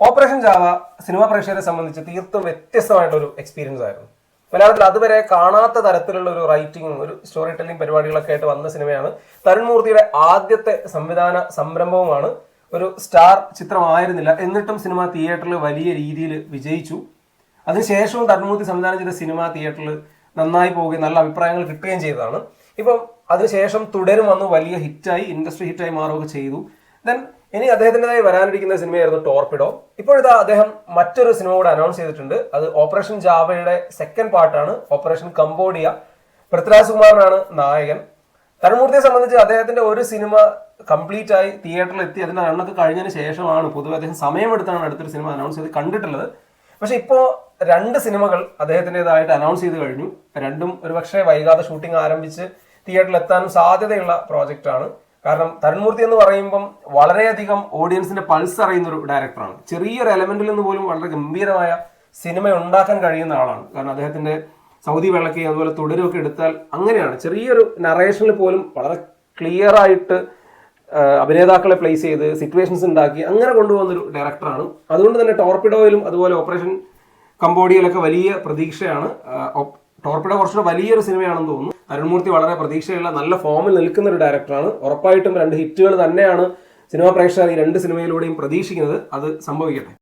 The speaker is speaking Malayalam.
ഓപ്പറേഷൻ ജാവ സിനിമാ പ്രേക്ഷകരെ സംബന്ധിച്ച് തീർത്തും വ്യത്യസ്തമായിട്ടൊരു എക്സ്പീരിയൻസ് ആയിരുന്നു. മലയാളത്തിൽ അതുവരെ കാണാത്ത തരത്തിലുള്ള ഒരു റൈറ്റിംഗും ഒരു സ്റ്റോറി ടെല്ലിംഗ് പരിപാടികളൊക്കെ ആയിട്ട് വന്ന സിനിമയാണ്. തരുൺമൂർത്തിയുടെ ആദ്യത്തെ സംവിധാന സംരംഭവുമാണ്. ഒരു സ്റ്റാർ ചിത്രമായിരുന്നില്ല. എന്നിട്ടും സിനിമ തിയേറ്ററിൽ വലിയ രീതിയിൽ വിജയിച്ചു. അതിനുശേഷവും തരുൺമൂർത്തി സംവിധാനം ചെയ്ത സിനിമ തിയേറ്ററിൽ നന്നായി പോവുകയും നല്ല അഭിപ്രായങ്ങൾ കിട്ടുകയും ചെയ്തതാണ്. ഇപ്പം അതിനുശേഷം തുടരും വന്ന് വലിയ ഹിറ്റായി ഇൻഡസ്ട്രി ഹിറ്റായി മാറുകയൊക്കെ ചെയ്തു. ദെൻ ഇനി അദ്ദേഹത്തിന്റെതായി വരാനിരിക്കുന്ന സിനിമയായിരുന്നു ടോർപിഡോ ഇപ്പോഴിതാ അദ്ദേഹം മറ്റൊരു സിനിമ കൂടെ അനൗൺസ് ചെയ്തിട്ടുണ്ട്. അത് ഓപ്പറേഷൻ ജാവയുടെ സെക്കൻഡ് പാർട്ടാണ് ഓപ്പറേഷൻ കംബോഡിയ പൃഥ്വിരാജ് കുമാറിനാണ് നായകൻ. തരുൺമൂർത്തിയെ സംബന്ധിച്ച് അദ്ദേഹത്തിന്റെ ഒരു സിനിമ കംപ്ലീറ്റ് ആയി തിയേറ്ററിൽ എത്തി. അതിന്റെ എണ്ണത്ത് കഴിഞ്ഞതിന് ശേഷമാണ് പൊതുവെ അദ്ദേഹം സമയമെടുത്താണ് അടുത്തൊരു സിനിമ അനൗൺസ് ചെയ്ത് കണ്ടിട്ടുള്ളത്. പക്ഷെ ഇപ്പോൾ രണ്ട് സിനിമകൾ അദ്ദേഹത്തിന്റെതായിട്ട് അനൗൺസ് ചെയ്ത് കഴിഞ്ഞു. രണ്ടും ഒരുപക്ഷെ വൈകാതെ ഷൂട്ടിംഗ് ആരംഭിച്ച് തിയേറ്ററിൽ എത്താനും സാധ്യതയുള്ള പ്രോജക്റ്റാണ് കാരണം തരുൺമൂർത്തി എന്ന് പറയുമ്പം വളരെയധികം ഓഡിയൻസിന്റെ പൾസ് അറിയുന്ന ഒരു ഡയറക്ടറാണ് ചെറിയൊരു എലമെന്റിൽ നിന്ന് പോലും വളരെ ഗംഭീരമായ സിനിമ ഉണ്ടാക്കാൻ കഴിയുന്ന ആളാണ്. കാരണം അദ്ദേഹത്തിന്റെ സൗദി വിളക്കി അതുപോലെ തുടരുമൊക്കെ എടുത്താൽ അങ്ങനെയാണ്. ചെറിയൊരു നറേഷനിൽ പോലും വളരെ ക്ലിയർ ആയിട്ട് അഭിനേതാക്കളെ പ്ലേസ് ചെയ്ത് സിറ്റുവേഷൻസ് ഉണ്ടാക്കി അങ്ങനെ കൊണ്ടുപോകുന്ന ഒരു ഡയറക്ടറാണ് അതുകൊണ്ട് തന്നെ ടോർപിഡോയിലും അതുപോലെ ഓപ്പറേഷൻ കംബോഡിയയിലൊക്കെ വലിയ പ്രതീക്ഷയാണ്. ടോർപിഡോ കുറച്ചുകൂടെ വലിയൊരു സിനിമയാണെന്ന് തോന്നുന്നു. അരുൺമൂർത്തി വളരെ പ്രതീക്ഷയുള്ള നല്ല ഫോമിൽ നിൽക്കുന്ന ഒരു ഡയറക്ടറാണ് ഉറപ്പായിട്ടും രണ്ട് ഹിറ്റുകൾ തന്നെയാണ് സിനിമാ പ്രേക്ഷകർ ഈ രണ്ട് സിനിമയിലൂടെയും പ്രതീക്ഷിക്കുന്നത്. അത് സംഭവിക്കട്ടെ.